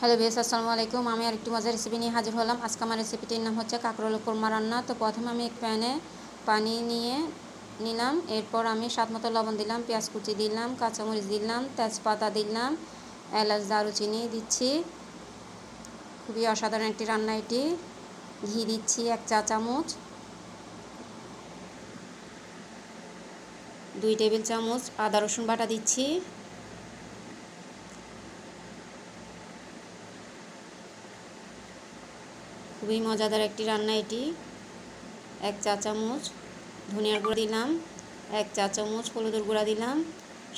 Hello base আসসালামু আলাইকুম। আমি আর একটু মজার রেসিপি নিয়ে হাজির হলাম। আজকে আমার রেসিপিটির নাম হচ্ছে কাঁকরোল কোরমা রান্না। তো প্রথমে আমি এক প্যানে পানি নিয়ে নিলাম। এরপর আমি স্বাদ মতো লবণ দিলাম, পেঁয়াজ কুচি দিলাম, কাঁচামরিচ দিলাম, তেজপাতা দিলাম, এলাচ, দারুচিনি দিচ্ছি। খুবই অসাধারণ একটি রান্না এটি। ঘি দিচ্ছি এক চা চামচ। দুই টেবিল চামচ আদা রসুন বাটা দিচ্ছি। খুবই মজাদার একটি রান্না এটি। এক চা চামচ ধনিয়ার গুঁড়া দিলাম, এক চা চামচ হলুদের গুঁড়া দিলাম,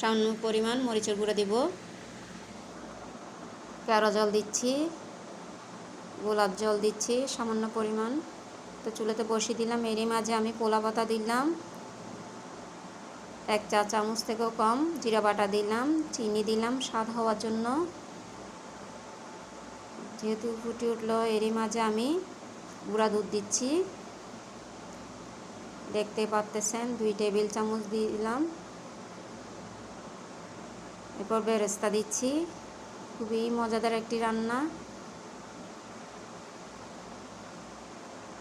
সামান্য পরিমাণ মরিচের গুঁড়া দিব। কেওড়া জল দিচ্ছি, গোলাপ জল দিচ্ছি, সামান্য পরিমাণ। তো চুলাতে বসিয়ে দিলাম, এরই মাঝে আমি পোলা পাতা দিলাম, এক চা চামচ থেকেও কম, জিরা বাটা দিলাম, চিনি দিলাম স্বাদ হওয়ার জন্য। যেহেতু ফুটে উঠল, এরই মাঝে আমি গুঁড়া দুধ দিচ্ছি। দেখতে পারতেছেন, দুই টেবিল চামচ দিলাম। এরপর বেরেস্তা দিচ্ছি। খুবই মজাদার একটি রান্না।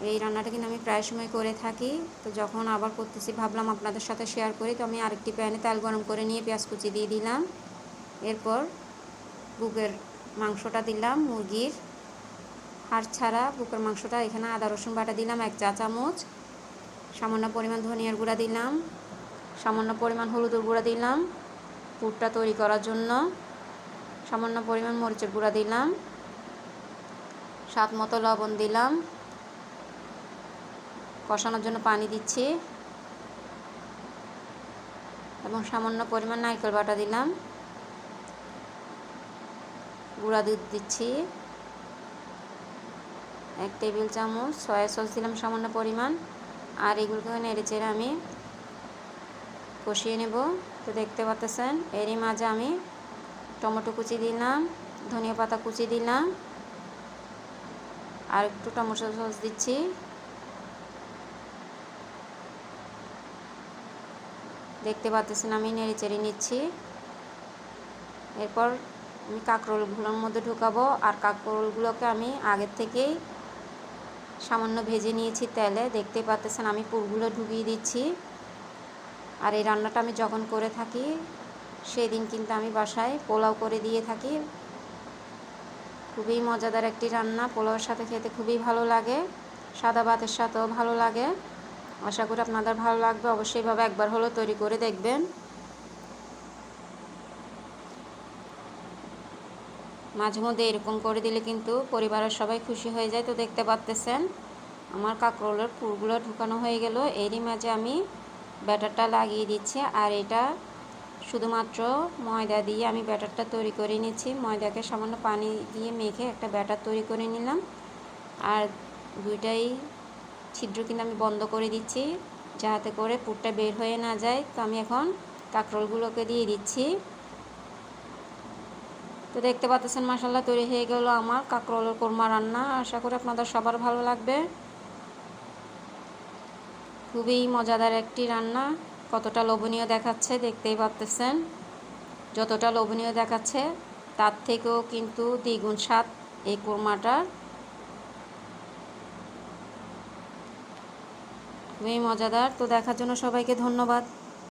এই রান্নাটা কিন্তু আমি প্রায় সময় করে থাকি। তো যখন আবার করতেছি, ভাবলাম আপনাদের সাথে শেয়ার করি। তো আমি আরেকটি প্যানে তেল গরম করে নিয়ে পেঁয়াজ কুচি দিয়ে দিলাম। এরপর বুকের মাংসটা দিলাম, মুরগির হাড় ছাড়া, বুকের মাংসটা এখানে আদা, রসুন বাটা দিলাম, এক চা চামচ। সামান্য পরিমাণ ধনিয়ার গুঁড়া দিলাম। সামান্য পরিমাণ হলুদের গুঁড়া দিলাম, পুরটা তৈরি করার জন্য। সামান্য পরিমাণ মরিচের গুঁড়া দিলাম। স্বাদ মতো লবণ দিলাম। কষানোর জন্য পানি দিচ্ছি। এবং সামান্য পরিমাণ নারকেল বাটা দিলাম। গুঁড়া দুধ দিচ্ছি। এক টেবিল চামচ সয়া সস দিলাম সামান্য পরিমাণ। আর এগুলোকে নেড়ে চেড়ে আমি কষিয়ে নেব। তো দেখতে পাচ্তেছেন এরই মাঝে আমি টমেটো কুচি দিলাম, ধনিয়া পাতা কুচি দিলাম। আর একটু টমেটো সস দিচ্ছি। দেখতে পাচ্ছেন আমি নেড়ে চেড়ে নিচ্ছি। এরপর আমি কাঁকরোলগুলোর মধ্যে ঢুকাবো আর কাঁকরোলগুলোকে আমি আগের থেকেই সামান্য ভেজে নিয়েছি তেলে। দেখতে পাচ্ছেন আমি পুরগুলো ঢুকিয়ে দিচ্ছি। আর এই রান্নাটা আমি যখন করে থাকি, সেদিন কিন্তু আমি বাসায় পোলাও করে দিয়ে থাকি। খুবই মজাদার একটি রান্না, পোলাওয়ের সাথে খেতে খুবই ভালো লাগে, সাদা ভাতের সাথেও ভালো লাগে। আশা করি আপনাদের ভালো লাগবে, অবশ্যই ভাবে একবার হলো তৈরি করে দেখবেন। মাঝে মধ্যে এরকম করে দিলে কিন্তু পরিবারের সবাই খুশি হয়ে যায়, তো দেখতে পাচ্তেছেন আমার কাঁকরোলের পুরগুলো ঢুকানো হয়ে গেল। এরই মাঝে আমি ব্যাটারটা লাগিয়ে দিচ্ছি আর এটা শুধুমাত্র ময়দা দিয়ে আমি ব্যাটারটা তৈরি করে নিচ্ছি। ময়দাকে সামান্য পানি দিয়ে মেখে একটা ব্যাটার তৈরি করে নিলাম। আর দুইটাই ছিদ্র কিন্তু আমি বন্ধ করে দিচ্ছি যাতে করে পুরটা বের হয়ে না যায়। তো আমি এখন কাঁকরোলগুলোকে দিয়ে দিচ্ছি। তো দেখতে পাচ্ছেন মশালা তৈরি হয়ে গেল আমার কাঁকরোলের কোরমা রান্না। আশা করি আপনাদের সবার ভালো লাগবে। খুবই মজাদার একটি রান্না। কতটা লোভনীয় দেখাচ্ছে, দেখতেই পাচ্তেছেন যতটা লোভনীয় দেখাচ্ছে, তার থেকেও কিন্তু দ্বিগুণ স্বাদ এই কোরমাটার খুবই মজাদার। তো দেখার জন্য সবাইকে ধন্যবাদ।